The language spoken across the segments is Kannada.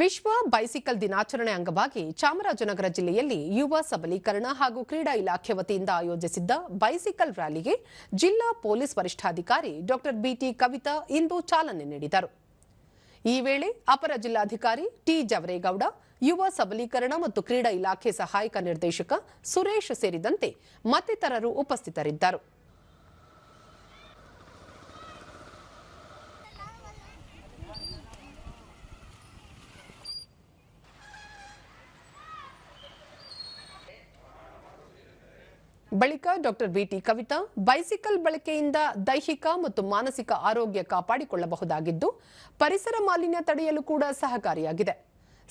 ವಿಶ್ವ ಬೈಸಿಕಲ್ ದಿನಾಚರಣೆ ಅಂಗವಾಗಿ ಚಾಮರಾಜನಗರ ಜಿಲ್ಲೆಯಲ್ಲಿ ಯುವ ಸಬಲೀಕರಣ ಹಾಗೂ ಕ್ರೀಡಾ ಇಲಾಖೆ ವತಿಯಿಂದ ಆಯೋಜಿಸಿದ್ದ ಬೈಸಿಕಲ್ ರ್ಯಾಲಿಗೆ ಜಿಲ್ಲಾ ಪೊಲೀಸ್ ವರಿಷ್ಠಾಧಿಕಾರಿ ಡಾಕ್ಟರ್ ಬಿಟಿ ಕವಿತಾ ಇಂದು ಚಾಲನೆ ನೀಡಿದರು. ಈ ವೇಳೆ ಅಪರ ಜಿಲ್ಲಾಧಿಕಾರಿ ಟಿ ಜವರೇಗೌಡ, ಯುವ ಸಬಲೀಕರಣ ಮತ್ತು ಕ್ರೀಡಾ ಇಲಾಖೆ ಸಹಾಯಕ ನಿರ್ದೇಶಕ ಸುರೇಶ್ ಸೇರಿದಂತೆ ಮತ್ತಿತರರು ಉಪಸ್ಥಿತರಿದ್ದರು. ಬಳಿಕ ಡಾಕ್ಟರ್ ಬಿಟಿ ಕವಿತಾ ಬೈಸಿಕಲ್ ಬಳಕೆಯಿಂದ ದೈಹಿಕ ಮತ್ತು ಮಾನಸಿಕ ಆರೋಗ್ಯ ಕಾಪಾಡಿಕೊಳ್ಳಬಹುದಾಗಿದ್ದು, ಪರಿಸರ ಮಾಲಿನ್ಯ ತಡೆಯಲು ಕೂಡ ಸಹಕಾರಿಯಾಗಿದೆ.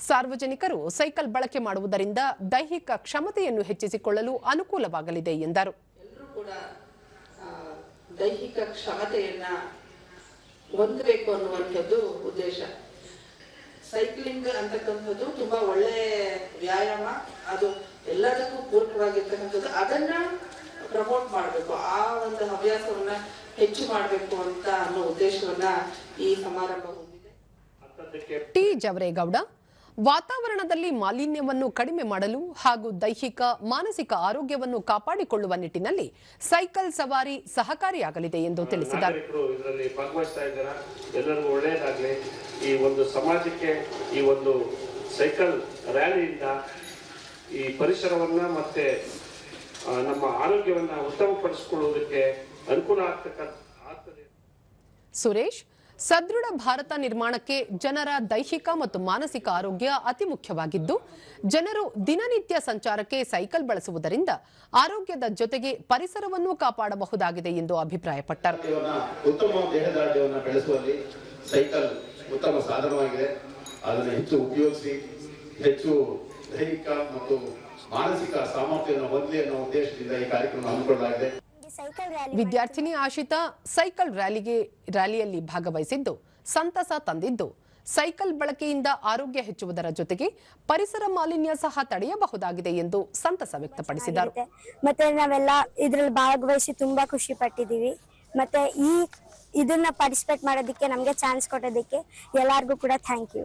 ಸಾರ್ವಜನಿಕರು ಸೈಕಲ್ ಬಳಕೆ ಮಾಡುವುದರಿಂದ ದೈಹಿಕ ಕ್ಷಮತೆಯನ್ನು ಹೆಚ್ಚಿಸಿಕೊಳ್ಳಲು ಅನುಕೂಲವಾಗಲಿದೆ ಎಂದರು. ದೈಹಿಕ ಕ್ಷಮತೆಯನ್ನ ಹೊಂದಬೇಕು ಅನ್ನುವಂಥದ್ದು ಉದ್ದೇಶ. ಸೈಕ್ಲಿಂಗ್ ಅಂತಕ್ಕಂಥದ್ದು ತುಂಬಾ ಒಳ್ಳೆ ವ್ಯಾಯಾಮ, ಅದು ಪೂರಕವಾಗಿರ್ತಕ್ಕಂಥದ್ದು ಅದನ್ನ ಪ್ರಮೋಟ್ ಮಾಡಬೇಕು. ಆ ಒಂದು ಹವ್ಯಾಸವನ್ನ ಹೆಚ್ಚು ಮಾಡಬೇಕು ಅಂತ ಅನ್ನೋ ಉದ್ದೇಶವನ್ನ ಈ ಸಮಾರಂಭ ಹೊಂದಿದೆ. ಟಿ. ಜವರೇಗೌಡ ವಾತಾವರಣದಲ್ಲಿ ಮಾಲಿನ್ಯವನ್ನು ಕಡಿಮೆ ಮಾಡಲು ಹಾಗೂ ದೈಹಿಕ ಮಾನಸಿಕ ಆರೋಗ್ಯವನ್ನು ಕಾಪಾಡಿಕೊಳ್ಳುವ ನಿಟ್ಟಿನಲ್ಲಿ ಸೈಕಲ್ ಸವಾರಿ ಸಹಕಾರಿಯಾಗಲಿದೆ ಎಂದು ತಿಳಿಸಿದರು ಇದರಲ್ಲಿ ಭಾಗವಹಿಸ್ತಾ ಇದ್ದಾರೆ? ಎಲ್ಲರಿಗೂ ಒಳ್ಳೆಯದಾಗಲಿ. ಈ ಒಂದು ಸಮಾಜಕ್ಕೆ ಈ ಒಂದು ಸೈಕಲ್ ರ್ಯಾಲಿಯಿಂದ ಈ ಪರಿಸರವನ್ನ ಮತ್ತೆ ನಮ್ಮ ಆರೋಗ್ಯವನ್ನು ಉತ್ತಮಪಡಿಸಿಕೊಳ್ಳುವುದಕ್ಕೆ ಅನುಕೂಲ ಆಗ್ತಕ್ಕಂಥ ಆಗ್ತದೆ ಸುರೇಶ್ ಸದೃಢ ಭಾರತ ನಿರ್ಮಾಣಕ್ಕೆ ಜನರ ದೈಹಿಕ ಮತ್ತು ಮಾನಸಿಕ ಆರೋಗ್ಯ ಅತಿ ಮುಖ್ಯವಾಗಿದ್ದು ಜನರು ದಿನನಿತ್ಯ ಸಂಚಾರಕ್ಕೆ ಸೈಕಲ್ ಬಳಸುವುದರಿಂದ ಆರೋಗ್ಯದ ಜೊತೆಗೆ ಪರಿಸರವನ್ನು ಕಾಪಾಡಬಹುದಾಗಿದೆ ಎಂದು ಅಭಿಪ್ರಾಯಪಟ್ಟರು. ಉತ್ತಮ ದೇಹದಾಢ್ಯವನ್ನ ಬೆಳೆಸುವಲ್ಲಿ ಸೈಕಲ್ ಉತ್ತಮ ಸಾಧನವಾಗಿದೆ. ಅದನ್ನು ಹೆಚ್ಚು ಉಪಯೋಗಿಸಿ ಹೆಚ್ಚು ದೈಹಿಕ ಮತ್ತು ಮಾನಸಿಕ ಸಾಮರ್ಥ್ಯವನ್ನು ಹೊಂದಲಿ ಅನ್ನೋ ಉದ್ದೇಶದಿಂದ ಈ ಕಾರ್ಯಕ್ರಮ ಹಮ್ಮಿಕೊಳ್ಳಲಾಗಿದೆ. ವಿದ್ಯಾರ್ಥಿನಿ ಆಶಿತಾ ಸೈಕಲ್ ರ್ಯಾಲಿಗೆ ರ್ಯಾಲಿಯಲ್ಲಿ ಭಾಗವಹಿಸಿದ್ದು ಸಂತಸ ತಂದಿದ್ದು. ಸೈಕಲ್ ಬಳಕೆಯಿಂದ ಆರೋಗ್ಯ ಹೆಚ್ಚುವುದರ ಜೊತೆಗೆ ಪರಿಸರ ಮಾಲಿನ್ಯ ಸಹ ತಡೆಯಬಹುದಾಗಿದೆ ಎಂದು ಸಂತಸ ವ್ಯಕ್ತಪಡಿಸಿದರು. ಮತ್ತೆ ನಾವೆಲ್ಲ ಇದ್ರಲ್ಲಿ ಭಾಗವಹಿಸಿ ತುಂಬಾ ಖುಷಿ ಪಟ್ಟಿದ್ದೀವಿ. ಮತ್ತೆ ಈ ಇದನ್ನ ಪಾರ್ಟಿಸಿಪೇಟ್ ಮಾಡೋದಕ್ಕೆ ನಮ್ಗೆ ಚಾನ್ಸ್ ಕೊಟ್ಟೋದಕ್ಕೆ ಎಲ್ಲರಿಗೂ ಕೂಡ ಥ್ಯಾಂಕ್ ಯು